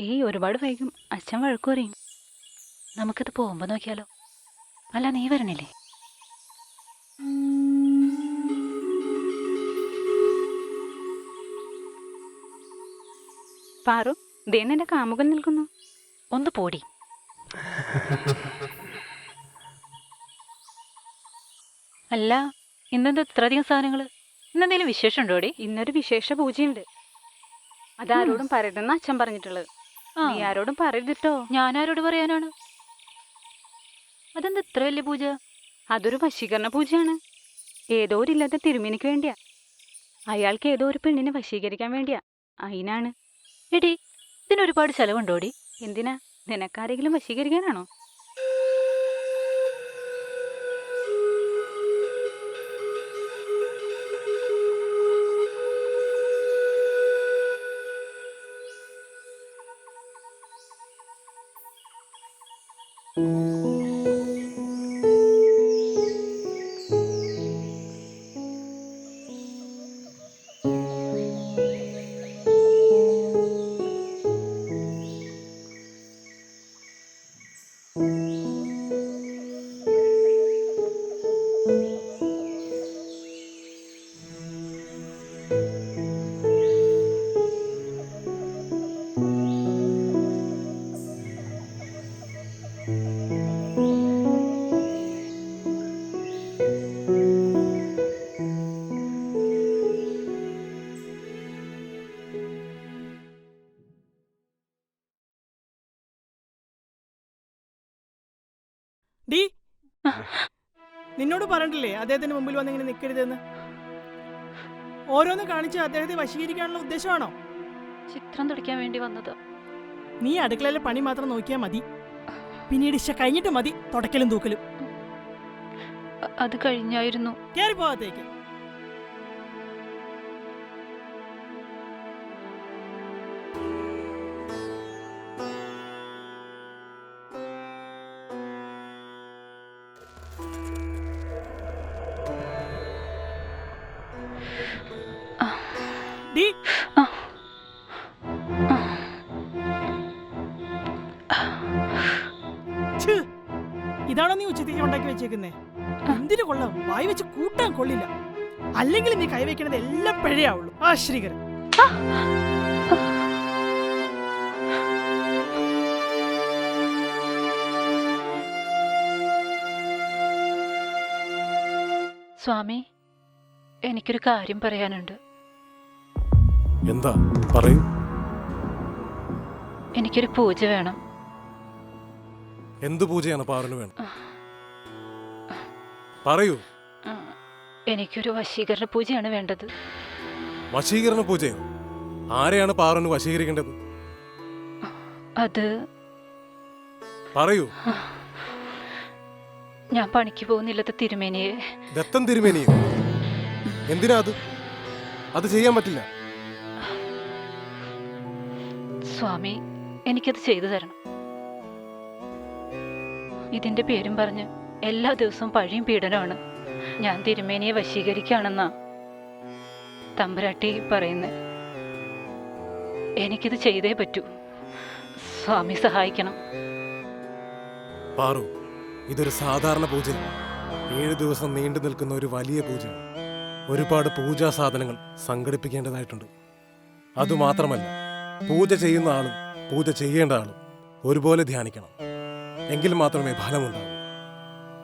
ഏയ് ഒരുപാട് വൈകും. അച്ഛൻ വഴക്കു പറയും. നമുക്കിത് പോകുമ്പോൾ നോക്കിയാലോ? അല്ല നീ വരണില്ലേ? പാറു ദേന്നെ കാമുകൻ നിൽക്കുന്നു. ഒന്ന് പോടി. അല്ല ഇന്നെന്താ ഇത്രയധികം സാധനങ്ങൾ ഇന്നെന്തെങ്കിലും വിശേഷം ഉണ്ടോടി ഇന്നൊരു വിശേഷ പൂജയുണ്ട്. അതാരോടും പറയരുതെന്ന് അച്ഛൻ പറഞ്ഞിട്ടുള്ളത്. നീ ആരോടും പറയരുതിട്ടോ. ഞാൻ ആരോട് പറയാനാണ്? അതെന്താ ഇത്ര വലിയ പൂജ? അതൊരു വശീകരണ പൂജയാണ്. ഏതോ ഒരു ഇല്ലാത്ത തിരുമേനിക്ക് വേണ്ടിയാ. അയാൾക്ക് ഏതോ ഒരു പെണ്ണിനെ വശീകരിക്കാൻ വേണ്ടിയാ. അതിനാണ് എടി ഇതിനൊരുപാട് ചെലവുണ്ടോടി? എന്തിനാ? നിനക്കാരെങ്കിലും വശീകരിക്കാനാണോ? thank mm -hmm. you ഡി നിന്നോട് പറഞ്ഞിട്ടില്ലേ അദ്ദേഹത്തിന് മുമ്പിൽ വന്ന് ഇങ്ങനെ നിൽക്കരുതെന്ന് ഓരോന്ന് കാണിച്ച് അദ്ദേഹത്തെ വശീകരിക്കാനുള്ള ഉദ്ദേശമാണോ? ചിത്രം തുടിക്കാൻ വേണ്ടി വന്നത്. നീ അടുക്കളയിലെ പണി മാത്രം നോക്കിയാൽ മതി. പിന്നീട് ഇഷ കഴിഞ്ഞിട്ട് മതി. തുടക്കലും തൂക്കലും. അത് കഴിഞ്ഞായിരുന്നു. കയറി പോകത്തേക്ക്. ഇതാണോ നീ ഉച്ചത്തേക്ക് ഉണ്ടാക്കി വെച്ചേക്കുന്നേ? എന്തിനു കൊള്ളാം? വായി വെച്ച് കൂട്ടാൻ കൊള്ളില്ല. അല്ലെങ്കിൽ നീ കൈവയ്ക്കണത് എല്ലാം പിഴയാവുള്ളൂ ആ ശ്രീകരൻ. സ്വാമി എനിക്കൊരു കാര്യം പറയാനുണ്ട്. എന്താ? പറയൂ. എനിക്കൊരു പൂജ വേണം. എന്ത് പൂജയാണ് പാറിന് വേണം പറയൂ. എനിക്കൊരു വശീകരണ പൂജയാണ് വേണ്ടത്. വശീകരണ പൂജയോ? ആരെയാണ് പാറിന് വശീകരിക്കേണ്ടത്? അത് പറയൂ. ഞാൻ പണിക്ക് പോകുന്നില്ലത്തെ തിരുമേനിയെ. ദത്തം തിരുമേനിയോ? എന്തിനാ അത്? അത് ചെയ്യാൻ പറ്റില്ല. സ്വാമി എനിക്കത് ചെയ്തു തരണം. ഇതിന്റെ പേരും പറഞ്ഞ് എല്ലാ ദിവസവും പഴിയും പീഡനമാണ്. ഞാൻ തിരുമേനിയെ വശീകരിക്കുകയാണെന്നാ തമ്പുരാട്ടി പറയുന്നത് എനിക്കിത് ചെയ്തേ പറ്റൂ. സ്വാമി സഹായിക്കണം. പാറു ഇതൊരു സാധാരണ പൂജ. ഏഴ് ദിവസം നീണ്ടു നിൽക്കുന്ന ഒരു വലിയ പൂജ. ഒരുപാട് പൂജാ സാധനങ്ങൾ സംഘടിപ്പിക്കേണ്ടതായിട്ടുണ്ട്. അതുമാത്രമല്ല പൂജ ചെയ്യുന്ന ആളും പൂജ ചെയ്യേണ്ട ആളും ഒരുപോലെ ധ്യാനിക്കണം. എങ്കിൽ മാത്രമേ ഫലമുണ്ടാവൂ.